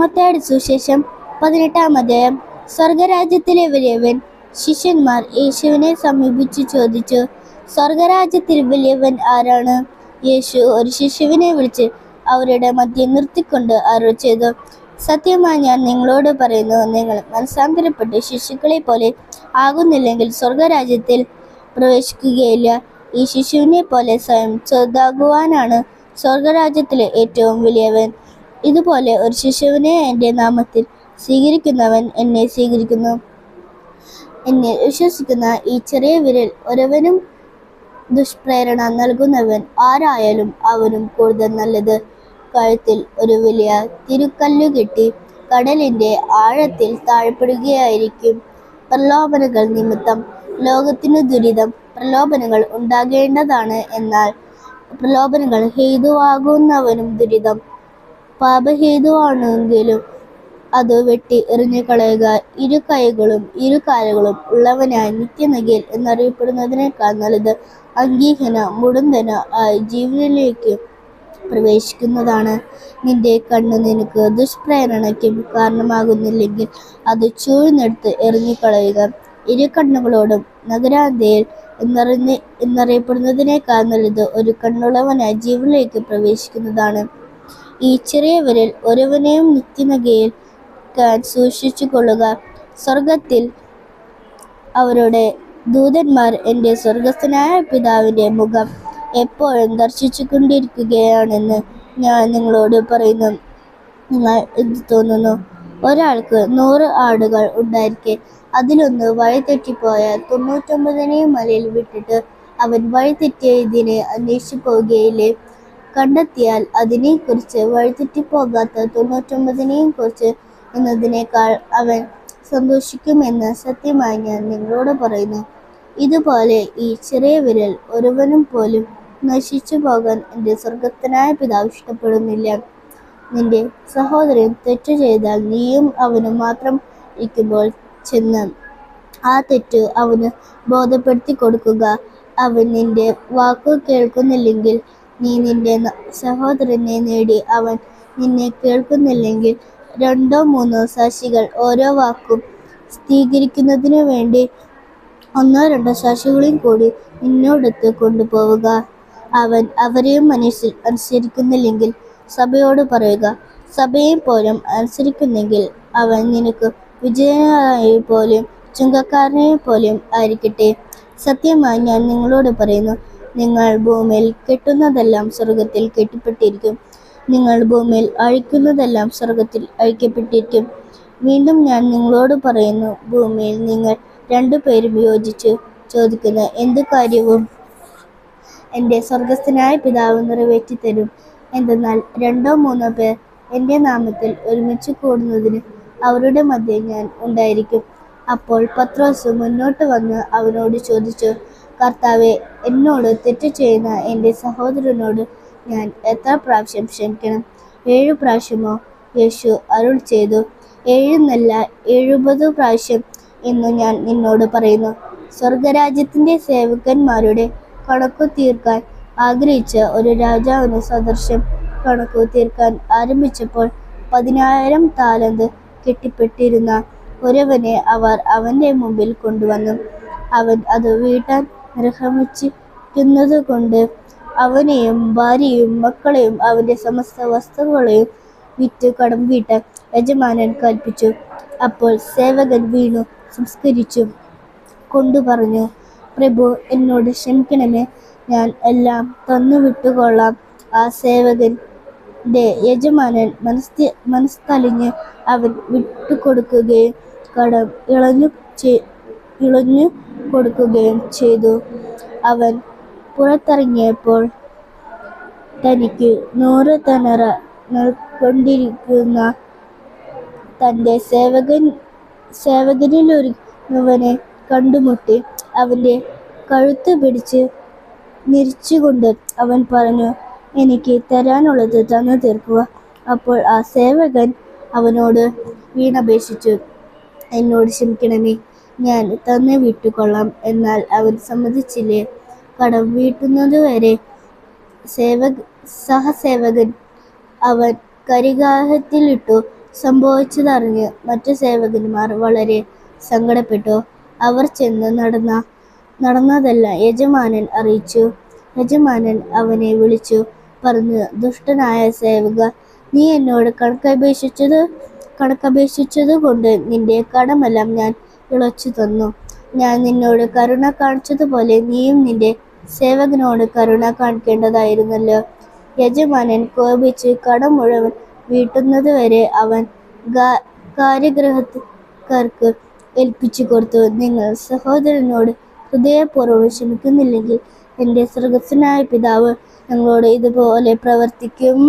മത്തായുടെ സുശേഷം പതിനെട്ടാം അധ്യായം. സ്വർഗരാജ്യത്തിലെ വലിയവൻ ശിഷ്യന്മാർ യേശുവിനെ സമീപിച്ചു ചോദിച്ചു സ്വർഗരാജ്യത്തിൽ വലിയവൻ ആരാണ്? യേശു ഒരു ശിശുവിനെ വിളിച്ച് അവരുടെ മധ്യം നിർത്തിക്കൊണ്ട് അരുൾ ചെയ്തു സത്യമായി ഞാൻ നിങ്ങളോട് പറയുന്നു നിങ്ങൾ മനസ്സാന്തരപ്പെട്ട് ശിശുക്കളെ പോലെ ആകുന്നില്ലെങ്കിൽ സ്വർഗരാജ്യത്തിൽ പ്രവേശിക്കുകയില്ല. ഈ ശിശുവിനെ പോലെ സ്വയം ചെറുതാകുവാനാണ് സ്വർഗരാജ്യത്തിലെ ഏറ്റവും വലിയവൻ. ഇതുപോലെ ഒരു ശിശുവിനെ എന്റെ നാമത്തിൽ സ്വീകരിക്കുന്നവൻ എന്നെ സ്വീകരിക്കുന്നു. എന്നെ വിശ്വസിക്കുന്ന ഈ ചെറിയ വിരൽ ഒരുവനും ദുഷ്പ്രേരണ നൽകുന്നവൻ ആരായാലും അവനും കൂടുതൽ നല്ലത്. കഴുത്തിൽ ഒരു വലിയ തിരുക്കല്ലു കിട്ടി കടലിന്റെ ആഴത്തിൽ താഴ്പ്പെടുകയായിരിക്കും. പ്രലോഭനങ്ങൾ നിമിത്തം ലോകത്തിനു ദുരിതം പ്രലോഭനങ്ങൾ ഉണ്ടാകേണ്ടതാണ് എന്നാൽ പ്രലോഭനങ്ങൾ ഹേതുവാകുന്നവനും ദുരിതം പാപഹേതുവാണെങ്കിലും അത് വെട്ടി എറിഞ്ഞു കളയുക. ഇരു കൈകളും ഇരു കാലുകളും ഉള്ളവനായി നിത്യനകിൽ എന്നറിയപ്പെടുന്നതിനേക്കാൾ നല്ലത് അംഗീഹന മുടന്തന ആയി ജീവനിലേക്ക് പ്രവേശിക്കുന്നതാണ്. നിന്റെ കണ്ണ് നിനക്ക് ദുഷ്പ്രേരണയ്ക്കും കാരണമാകുന്നില്ലെങ്കിൽ അത് ചൂഴ്ന്നെടുത്ത് എറിഞ്ഞുകളയുക ഇരു കണ്ണുകളോടും നഗരാന്തയിൽ എന്നറിഞ്ഞ് എന്നറിയപ്പെടുന്നതിനേക്കാൾ നല്ലത് ഒരു കണ്ണുള്ളവനായി ജീവനിലേക്ക് പ്രവേശിക്കുന്നതാണ്. ഈ ചെറിയവരിൽ വിരൽ ഒരുവനെയും നിത്യനഗയിൽ സൂക്ഷിച്ചു കൊള്ളുക സ്വർഗത്തിൽ അവരുടെ ദൂതന്മാർ എന്റെ സ്വർഗസ്ഥനായ പിതാവിന്റെ മുഖം എപ്പോഴും ദർശിച്ചു കൊണ്ടിരിക്കുകയാണെന്ന് ഞാൻ നിങ്ങളോട് പറയുന്നു. നിങ്ങൾ ഇത് തോന്നുന്നു ഒരാൾക്ക് നൂറ് ആടുകൾ ഉണ്ടായിരിക്കെ. അതിലൊന്ന് വഴിതെറ്റിപ്പോയാൽ തൊണ്ണൂറ്റൊമ്പതിനെയും മലയിൽ വിട്ടിട്ട് അവൻ വഴിതെറ്റിയതിനെ അന്വേഷിച്ചു പോവുകയില്ലേ? കണ്ടെത്തിയാൽ അതിനെക്കുറിച്ച് വഴിതെറ്റിപ്പോകാത്ത തൊണ്ണൂറ്റൊമ്പതിനെയും കുറിച്ച് എന്നതിനേക്കാൾ അവൻ സന്തോഷിക്കുമെന്ന് സത്യമായി ഞാൻ നിങ്ങളോട് പറയുന്നു. ഇതുപോലെ ഈ ചെറിയ വിരൽ ഒരുവനും പോലും നശിച്ചു പോകാൻ എന്റെ സ്വർഗത്തനായ പിതാവ് ഇഷ്ടപ്പെടുന്നില്ല. നിന്റെ സഹോദരൻ തെറ്റു ചെയ്താൽ നീയും അവനും മാത്രം ഇരിക്കുമ്പോൾ ചെന്ന് ആ തെറ്റ് അവന് ബോധപ്പെടുത്തി കൊടുക്കുക. അവൻ നിന്റെ വാക്കു കേൾക്കുന്നില്ലെങ്കിൽ നീ നിന്റെ സഹോദരനെ നേടി. അവൻ നിന്നെ കേൾക്കുന്നില്ലെങ്കിൽ രണ്ടോ മൂന്നോ സാക്ഷികൾ ഓരോ വാക്കും സ്ഥിരീകരിക്കുന്നതിനു വേണ്ടി ഒന്നോ രണ്ടോ സാക്ഷികളെയും കൂടി നിന്നോടൊത്ത് കൊണ്ടുപോവുക. അവൻ അവരെയും മനസ്സിൽ അനുസരിക്കുന്നില്ലെങ്കിൽ സഭയോട് പറയുക. സഭയെ പോലും അനുസരിക്കുന്നെങ്കിൽ അവൻ നിനക്ക് വിജയനായി പോലും ചുങ്കക്കാരനെ പോലും ആയിരിക്കട്ടെ. സത്യമായി ഞാൻ നിങ്ങളോട് പറയുന്നു. നിങ്ങൾ ഭൂമിയിൽ കെട്ടുന്നതെല്ലാം സ്വർഗത്തിൽ കെട്ടിപ്പെട്ടിരിക്കും. നിങ്ങൾ ഭൂമിയിൽ അഴിക്കുന്നതെല്ലാം സ്വർഗത്തിൽ അഴിക്കപ്പെട്ടിരിക്കും. വീണ്ടും ഞാൻ നിങ്ങളോട് പറയുന്നു ഭൂമിയിൽ നിങ്ങൾ രണ്ടുപേരും യോജിച്ച് ചോദിക്കുന്ന എന്ത് കാര്യവും എന്റെ സ്വർഗസ്ഥനായ പിതാവ് നിറവേറ്റി തരും എന്തെന്നാൽ രണ്ടോ മൂന്നോ പേർ എന്റെ നാമത്തിൽ ഒരുമിച്ച് കൂടുന്നതിന് അവരുടെ മധ്യേ ഞാൻ ഉണ്ടായിരിക്കും. അപ്പോൾ പത്രോസ് മുന്നോട്ട് വന്ന് അവനോട് ചോദിച്ചു കർത്താവെ എന്നോട് തെറ്റ് ചെയ്യുന്ന എന്റെ സഹോദരനോട് ഞാൻ എത്ര പ്രാവശ്യം ക്ഷമിക്കണം? ഏഴു പ്രാവശ്യമോ? യേശു അരുൾ ചെയ്തു. ഏഴെന്നല്ല എഴുപത് പ്രാവശ്യം എന്ന് ഞാൻ നിന്നോട് പറയുന്നു. സ്വർഗരാജ്യത്തിന്റെ സേവകന്മാരുടെ കണക്കു തീർക്കാൻ ആഗ്രഹിച്ച ഒരു രാജാവിന് സദർശം കണക്കു തീർക്കാൻ ആരംഭിച്ചപ്പോൾ പതിനായിരം താലന്ത് കെട്ടിപ്പെട്ടിരുന്ന ഒരുവനെ അവർ അവന്റെ മുമ്പിൽ കൊണ്ടുവന്നു. അവൻ അത് വീട്ടാൻ നിർഹമിച്ചിരുന്നത് കൊണ്ട് അവനെയും ഭാര്യയും മക്കളെയും അവന്റെ സമസ്ത വസ്തുക്കളെയും വിറ്റ് കടം വീട്ടാൻ യജമാനൻ കൽപ്പിച്ചു. അപ്പോൾ സേവകൻ വീണു സംസ്കരിച്ചു കൊണ്ടു പറഞ്ഞു പ്രഭു എന്നോട് ക്ഷമിക്കണമേ ഞാൻ എല്ലാം തന്നു വിട്ടുകൊള്ളാം. ആ സേവകന്റെ യജമാനൻ മനസ്തി മനസ്തലിഞ്ഞ് അവൻ വിട്ടുകൊടുക്കുകയും കടം ഇളഞ്ഞു ഇളഞ്ഞു കൊടുക്കുകയും ചെയ്തു. അവൻ പുറത്തിറങ്ങിയപ്പോൾ തനിക്ക് നൂറ് തനറ നൽകൊണ്ടിരിക്കുന്ന തന്റെ സേവകൻ സേവകനിലൊരുവനെ കണ്ടുമുട്ടി അവന്റെ കഴുത്ത് പിടിച്ച് നിരിച്ചുകൊണ്ട് അവൻ പറഞ്ഞു എനിക്ക് തരാനുള്ളത് തന്നു തീർക്കുക. അപ്പോൾ ആ സേവകൻ അവനോട് വീണപേക്ഷിച്ചു എന്നോട് ക്ഷമിക്കണമേ. ഞാൻ തന്നെ വിട്ടുകൊള്ളാം. എന്നാൽ അവൻ സമ്മതിച്ചില്ലേ? കടം വീട്ടുന്നതുവരെ സേവക സഹസേവകൻ അവൻ കരികാഹത്തിലിട്ടു സംഭവിച്ചതറിഞ്ഞ് മറ്റു സേവകന്മാർ വളരെ സങ്കടപ്പെട്ടു. അവർ ചെന്ന് നടന്ന നടന്നതല്ല യജമാനൻ അറിയിച്ചു. യജമാനൻ അവനെ വിളിച്ചു പറഞ്ഞു ദുഷ്ടനായ സേവക നീ എന്നോട് കണക്കപേക്ഷിച്ചത് കണക്കപേക്ഷിച്ചത് കൊണ്ട് നിന്റെ കടമെല്ലാം ഞാൻ ഇളച്ചു തന്നു. ഞാൻ നിന്നോട് കരുണ കാണിച്ചതുപോലെ നീയും നിന്റെ സേവകനോട് കരുണ കാണിക്കേണ്ടതായിരുന്നല്ലോ. യജമാനൻ കോപിച്ച് കടം മുഴുവൻ വീട്ടുന്നതുവരെ അവൻ കാര്യഗ്രഹക്കാർക്ക് ഏൽപ്പിച്ചു കൊടുത്തു. നിങ്ങൾ സഹോദരനോട് ഹൃദയപൂർവം ക്ഷമിക്കുന്നില്ലെങ്കിൽ എന്റെ സ്രഗസ്സനായ പിതാവ് ഞങ്ങളോട് ഇതുപോലെ പ്രവർത്തിക്കും.